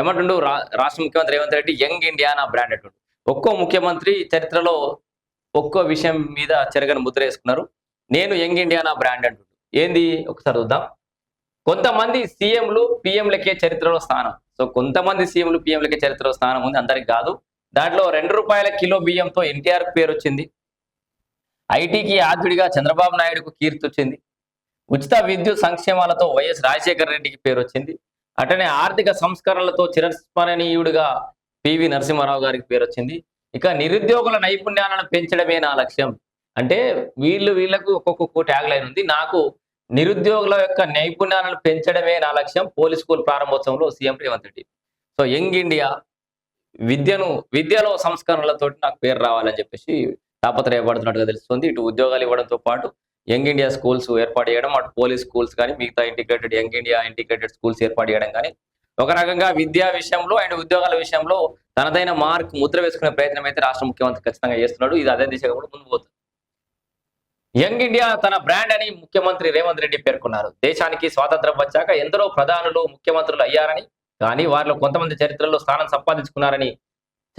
ఏమంటుండు? రాష్ట్ర ముఖ్యమంత్రి రేవంత్ రెడ్డి యంగ్ ఇండియా నా బ్రాండ్ అంటుండు. ఒక్కో ముఖ్యమంత్రి చరిత్రలో ఒక్కో విషయం మీద చెరగని ముద్ర వేసుకున్నారు. నేను యంగ్ ఇండియా నా బ్రాండ్ అంటుండు. ఏంది? ఒకసారి చూద్దాం. కొంతమంది సీఎంలు పిఎంలకే చరిత్రలో స్థానం. సో కొంతమంది సీఎంలు పిఎంలకే చరిత్రలో స్థానం ఉంది అందరికి కాదు. దాంట్లో రెండు రూపాయల కిలో బియ్యంతో ఎన్టీఆర్ పేరు వచ్చింది. ఐటీకి ఆద్యుడిగా చంద్రబాబు నాయుడుకు కీర్తి వచ్చింది. ఉచిత విద్యుత్ సంక్షేమాలతో వైఎస్ రాజశేఖర రెడ్డికి పేరు వచ్చింది. అటనే ఆర్థిక సంస్కరణలతో చిరస్మరణీయుడిగా పివి నరసింహారావు గారికి పేరు వచ్చింది. ఇక నిరుద్యోగుల నైపుణ్యాలను పెంచడమే నా లక్ష్యం. అంటే వీళ్ళు వీళ్ళకు ఒక్కొక్క ట్యాగ్ లైన్ ఉంది. నాకు నిరుద్యోగుల యొక్క నైపుణ్యాలను పెంచడమే నా లక్ష్యం. Police school ప్రారంభోత్సవంలో CM Revanth Reddy. So young India విద్యను విద్యలో సంస్కరణలతో నాకు పేరు రావాలని చెప్పేసి తాపత్రయపడుతున్నట్టుగా తెలుస్తుంది. ఇటు ఉద్యోగాలు ఇవ్వడంతో పాటు యంగ్ ఇండియా స్కూల్స్ ఏర్పాటు చేయడం అటు పోలీస్ స్కూల్స్ కానీ మిగతా integrated young India integrated schools ఏర్పాటు చేయడం కానీ ఒక రకంగా విద్యా విషయంలో అండ్ ఉద్యోగాల విషయంలో తనదైన మార్క్ ముద్ర వేసుకునే ప్రయత్నం అయితే రాష్ట్ర ముఖ్యమంత్రి ఖచ్చితంగా చేస్తున్నాడు. ఇది అదే దిశగా కూడా ముందు పోతుంది. యంగ్ ఇండియా తన బ్రాండ్ అని ముఖ్యమంత్రి రేవంత్ రెడ్డి పేర్కొన్నారు. దేశానికి స్వాతంత్రం వచ్చాక ఎందరో ప్రధానులు ముఖ్యమంత్రులు అయ్యారని కానీ వారిలో కొంతమంది చరిత్రలో స్థానం సంపాదించుకున్నారని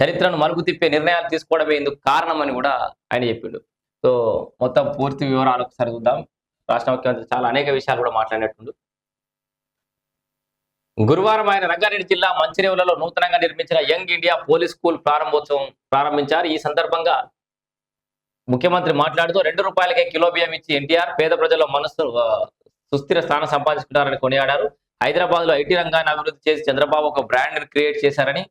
చరిత్రను మలుపు తిప్పే నిర్ణయాలు తీసుకోవడమే ఇందుకు కారణమని కూడా ఆయన చెప్పిండు. సో మొత్తం పూర్తి వివరాలు ఒకసారి చూద్దాం. రాష్ట్ర ముఖ్యమంత్రి చాలా అనేక విషయాలు కూడా మాట్లాడినట్టుండు. గురువారం ఆయన రంగారెడ్డి జిల్లా మంచిరేవులలో నూతనంగా నిర్మించిన యంగ్ ఇండియా పోలీస్ స్కూల్ ప్రారంభోత్సవం ప్రారంభించారు. ఈ సందర్భంగా ముఖ్యమంత్రి మాట్లాడుతూ రెండు రూపాయలకే కిలో బియ్యం ఇచ్చి ఎన్టీఆర్ పేద ప్రజల మనస్సు సుస్థిర స్థానం సంపాదించుకున్నారని కొనియాడారు. హైదరాబాద్లో ఐటీ రంగాన్ని అభివృద్ధి చేసి చంద్రబాబు ఒక బ్రాండ్ క్రియేట్ చేశారని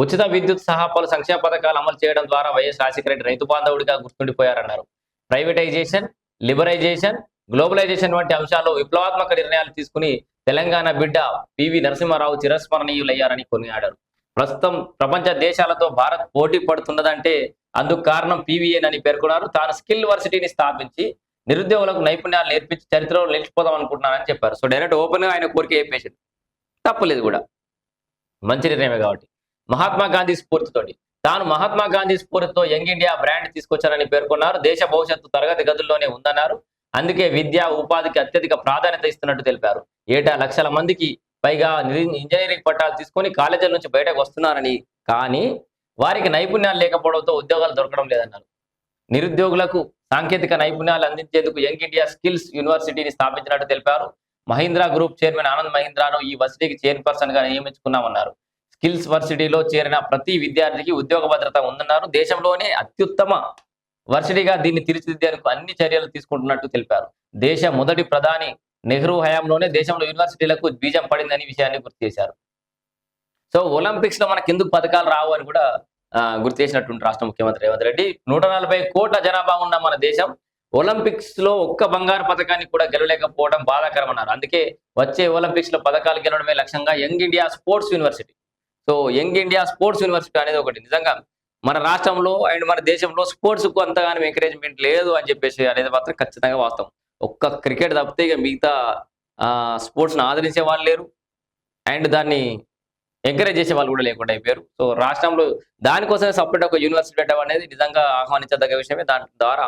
ఉచిత విద్యుత్ సహా పలు సంక్షేమ పథకాలు అమలు చేయడం ద్వారా వైఎస్ రాజశేఖరరెడ్డి రైతు బాంధవుడిగా గుర్తుండిపోయారన్నారు. ప్రైవేటైజేషన్ లిబరైజేషన్ గ్లోబలైజేషన్ వంటి అంశాల్లో విప్లవాత్మక నిర్ణయాలు తీసుకుని తెలంగాణ బిడ్డ పివి నరసింహారావు చిరస్మరణీయులయ్యారని కొనియాడారు. ప్రస్తుతం ప్రపంచ దేశాలతో భారత్ పోటీ పడుతున్నదంటే అందుకు కారణం పీవీఎన్ అని పేర్కొన్నారు. తాను స్కిల్ వర్సిటీని స్థాపించి నిరుద్యోగులకు నైపుణ్యాలు నేర్పించి చరిత్రలో నిలిచిపోదాం అనుకుంటున్నానని చెప్పారు. సో డైరెక్ట్ ఓపెన్గా ఆయన కోరిక చెప్పేసింది. తప్పులేదు కూడా. మంచి నిర్ణయమే కాబట్టి. మహాత్మా గాంధీ స్ఫూర్తితోటి తాను మహాత్మా గాంధీ స్ఫూర్తితో యంగ్ ఇండియా బ్రాండ్ తీసుకొచ్చారని పేర్కొన్నారు. దేశ భవిష్యత్తు తరగతి గదుల్లోనే ఉందన్నారు. అందుకే విద్య ఉపాధికి అత్యధిక ప్రాధాన్యత ఇస్తున్నట్టు తెలిపారు. ఏటా లక్షల మందికి పైగా ఇంజనీరింగ్ పట్టాలు తీసుకొని కాలేజీల నుంచి బయటకు వస్తున్నారని. కానీ వారికి నైపుణ్యాలు లేకపోవడంతో ఉద్యోగాలు దొరకడం లేదన్నారు. నిరుద్యోగులకు సాంకేతిక నైపుణ్యాలు అందించేందుకు యంగ్ ఇండియా స్కిల్స్ యూనివర్సిటీని స్థాపించినట్టు తెలిపారు. మహీంద్రా గ్రూప్ చైర్మన్ ఆనంద్ మహీంద్రాను ఈ వర్సిటీకి చైర్పర్సన్గా నియమించుకున్నామన్నారు. స్కిల్స్ వర్సిటీలో చేరిన ప్రతి విద్యార్థికి ఉద్యోగ భద్రత ఉందన్నారు. దేశంలోనే అత్యుత్తమ వర్సిటీగా దీన్ని తీర్చిదిద్దేందుకు అన్ని చర్యలు తీసుకుంటున్నట్టు తెలిపారు. దేశ మొదటి ప్రధాని నెహ్రూ హయాంలోనే దేశంలో యూనివర్సిటీలకు బీజం పడిందని విషయాన్ని గుర్తు చేశారు. సో ఒలింపిక్స్లో మనకి ఎందుకు పథకాలు రావు అని కూడా గుర్తు చేసినటువంటి రాష్ట్ర ముఖ్యమంత్రి రేవంత్ రెడ్డి నూట నలభై కోట్ల జనాభా ఉన్న మన దేశం ఒలింపిక్స్లో ఒక్క బంగారు పథకాన్ని కూడా గెలవలేకపోవడం బాధాకరం అన్నారు అందుకే వచ్చే ఒలింపిక్స్లో పథకాలు గెలవడమే లక్ష్యంగా young India sports university so young India sports university అనేది ఒకటి. నిజంగా మన రాష్ట్రంలో అండ్ మన దేశంలో స్పోర్ట్స్కు అంతగానో ఎంకరేజ్మెంట్ లేదు అని చెప్పేసి అనేది మాత్రం ఖచ్చితంగా వాస్తవం. ఒక్క క్రికెట్ తప్పితే ఇక మిగతా స్పోర్ట్స్ని ఆదరించే వాళ్ళు లేరు. అండ్ దాన్ని ఎంకరేజ్ చేసే వాళ్ళు కూడా లేకుండా అయిపోయారు. సో రాష్ట్రంలో దానికోసమే సపరేట్ ఒక యూనివర్సిటీ పెట్టడం అనేది నిజంగా ఆహ్వానించదగ్గ విషయమే. దాని ద్వారా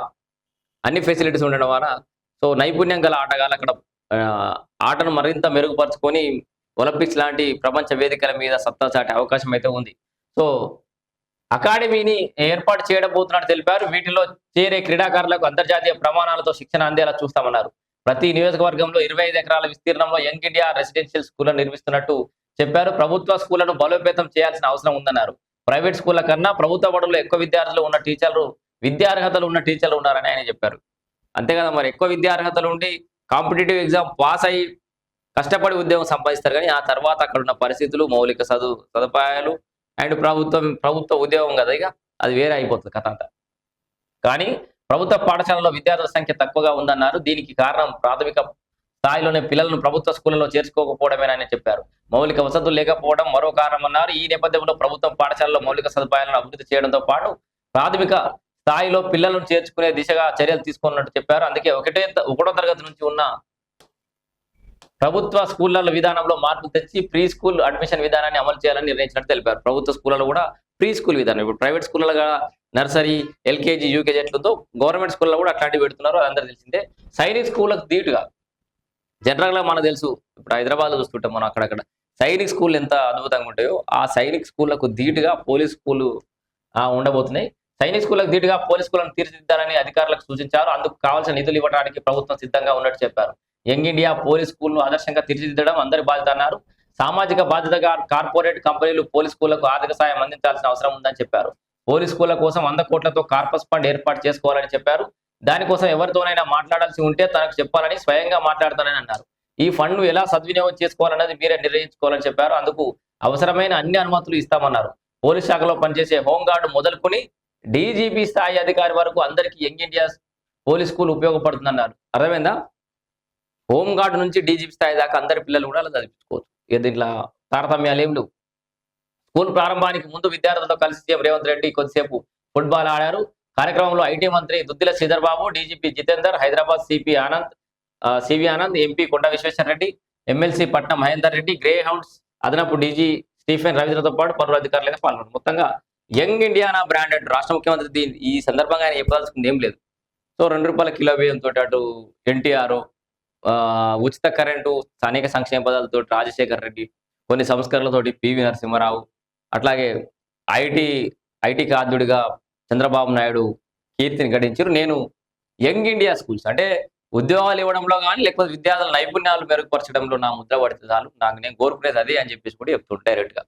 అన్ని ఫెసిలిటీస్ ఉండడం ద్వారా సో నైపుణ్యం గల ఆటగాళ్ళు అక్కడ ఆటను మరింత మెరుగుపరుచుకొని ఒలింపిక్స్ లాంటి ప్రపంచ వేదికల మీద సత్తా చాటే అవకాశం అయితే ఉంది. సో అకాడమీని ఏర్పాటు చేయడబోతున్నట్టు తెలిపారు. వీటిలో చేరే క్రీడాకారులకు అంతర్జాతీయ ప్రమాణాలతో శిక్షణ అందేలా చూస్తామన్నారు. ప్రతి నియోజకవర్గంలో ఇరవై ఐదు ఎకరాల విస్తీర్ణంలో యంగ్ ఇండియా రెసిడెన్షియల్ స్కూళ్ళను నిర్మిస్తున్నట్టు చెప్పారు. ప్రభుత్వ స్కూళ్ళను బలోపేతం చేయాల్సిన అవసరం ఉందన్నారు. ప్రైవేట్ స్కూళ్ళ కన్నా ప్రభుత్వ బడుల్లో ఎక్కువ విద్యార్థులు ఉన్న టీచర్లు విద్యార్హతలు ఉన్న టీచర్లు ఉన్నారని ఆయన చెప్పారు. అంతే కదా మరి ఎక్కువ విద్యార్హతలు ఉండి కాంపిటేటివ్ ఎగ్జామ్ పాస్ అయ్యి కష్టపడి ఉద్యోగం సంపాదిస్తారు కానీ ఆ తర్వాత అక్కడ ఉన్న పరిస్థితులు మౌలిక చదువు సదుపాయాలు అండ్ ప్రభుత్వం ప్రభుత్వ ఉద్యోగం కదా ఇక అది వేరే అయిపోతుంది కథ అంతా. కానీ ప్రభుత్వ పాఠశాలలో విద్యార్థుల సంఖ్య తక్కువగా ఉందన్నారు. దీనికి కారణం ప్రాథమిక స్థాయిలోనే పిల్లలను ప్రభుత్వ స్కూళ్ళలో చేర్చుకోకపోవడమేనని చెప్పారు. మౌలిక వసతులు లేకపోవడం మరో కారణం అన్నారు ఈ నేపథ్యంలో ప్రభుత్వం పాఠశాలలో మౌలిక సదుపాయాలను అభివృద్ధి చేయడంతో పాటు ప్రాథమిక స్థాయిలో పిల్లలను చేర్చుకునే దిశగా చర్యలు తీసుకున్నట్టు చెప్పారు. అందుకే ఒకటే ఒకటో తరగతి నుంచి ఉన్న ప్రభుత్వ స్కూళ్ళ విధానంలో మార్పులు తెచ్చి ప్రీ స్కూల్ అడ్మిషన్ విధానాన్ని అమలు చేయాలని నిర్ణయించినట్టు తెలిపారు. ప్రభుత్వ స్కూళ్ళలో కూడా ప్రీ స్కూల్ విధానం ఇప్పుడు ప్రైవేట్ స్కూళ్ళగా నర్సరీ ఎల్కేజీ యూకేజీ ఎట్లతో గవర్నమెంట్ స్కూల్లో కూడా అట్లాంటివి పెడుతున్నారు అందరూ తెలిసిందే. సైనిక్ స్కూళ్ళకు ధీటుగా జనరల్గా మనకు తెలుసు ఇప్పుడు హైదరాబాద్లో చూస్తుంటాం మనం అక్కడక్కడ సైనిక్ స్కూల్ ఎంత అద్భుతంగా ఉంటాయో ఆ సైనిక్ స్కూళ్ళకు ధీటుగా పోలీస్ స్కూల్ ఉండబోతున్నాయి. సైనిక్ స్కూళ్ళకు ధీటుగా పోలీస్ స్కూళ్ళను తీర్చిదిద్దాలని అధికారులకు సూచించారు అందుకు కావాల్సిన నిధులు ఇవ్వడానికి ప్రభుత్వం సిద్ధంగా ఉన్నట్టు చెప్పారు. యంగ్ ఇండియా పోలీస్ స్కూల్ను ఆదర్శంగా తీర్చిదిద్దడం అందరి బాధ్యత అన్నారు. సామాజిక బాధ్యతగా కార్పొరేట్ కంపెనీలు పోలీస్ స్కూళ్ళకు ఆర్థిక సాయం అందించాల్సిన అవసరం ఉందని చెప్పారు. పోలీస్ స్కూళ్ళ కోసం వంద కోట్లతో కార్పస్ ఫండ్ ఏర్పాటు చేసుకోవాలని చెప్పారు. దానికోసం ఎవరితోనైనా మాట్లాడాల్సి ఉంటే తనకు చెప్పాలని స్వయంగా మాట్లాడతానని అన్నారు. ఈ ఫండ్ను ఎలా సద్వినియోగం చేసుకోవాలన్నది మీరే నిర్ణయించుకోవాలని చెప్పారు. అందుకు అవసరమైన అన్ని అనుమతులు ఇస్తామన్నారు. పోలీస్ శాఖలో పనిచేసే హోంగార్డు మొదలుకొని డీజీపీ స్థాయి అధికారి వరకు అందరికీ యంగ్ ఇండియా పోలీస్ స్కూల్ ఉపయోగపడుతుందన్నారు. అర్థమైందా? హోంగార్డ్ నుంచి డీజీపీ స్థాయి దాకా అందరి పిల్లలు కూడా అలా చదివించుకోవచ్చు. ఇక దీంట్లో తారతమ్యాలు ఏం లేవు. స్కూల్ ప్రారంభానికి ముందు విద్యార్థులతో కలిసి సీఎం రేవంత్ రెడ్డి కొద్దిసేపు ఫుట్బాల్ ఆడారు. కార్యక్రమంలో ఐటీ మంత్రి దుద్దిల శ్రీధర్ బాబు డీజీపీ జితేందర్ హైదరాబాద్ సిపి ఆనంద్ ఆ, CV Anand MP Konda Vishweshwar Reddy MLC Patnam Mahender Reddy grey hounds అదనపు డీజీ స్టీఫెన్ రవీంద్రతో పాటు పలువురు అధికారులుగా పాల్గొన్నారు. మొత్తంగా యంగ్ ఇండియానా బ్రాండెడ్ రాష్ట్ర ముఖ్యమంత్రి ఈ సందర్భంగా ఆయన చెప్పాల్సింది ఏం లేదు. సో రెండు రూపాయల కిలో బియ్యంతో అటు ఎన్టీఆర్ ఉచిత కరెంటు స్థానిక సంక్షేమ పదాలతో రాజశేఖర్ రెడ్డి కొన్ని సంస్కరణలతోటి పివి నరసింహారావు అట్లాగే ఐటీ ఐటీ కాద్యుడిగా చంద్రబాబు నాయుడు కీర్తిని గడించారు నేను యంగ్ ఇండియా స్కూల్స్ అంటే ఉద్యోగాలు ఇవ్వడంలో కానీ లేకపోతే విద్యార్థుల నైపుణ్యాలు మెరుగుపరచడంలో నా ముద్ర పడితే చాలు. నాకు నేను కోరుకునేది అదే అని చెప్పేసి కూడా చెప్తుంటారు డైరెక్ట్గా.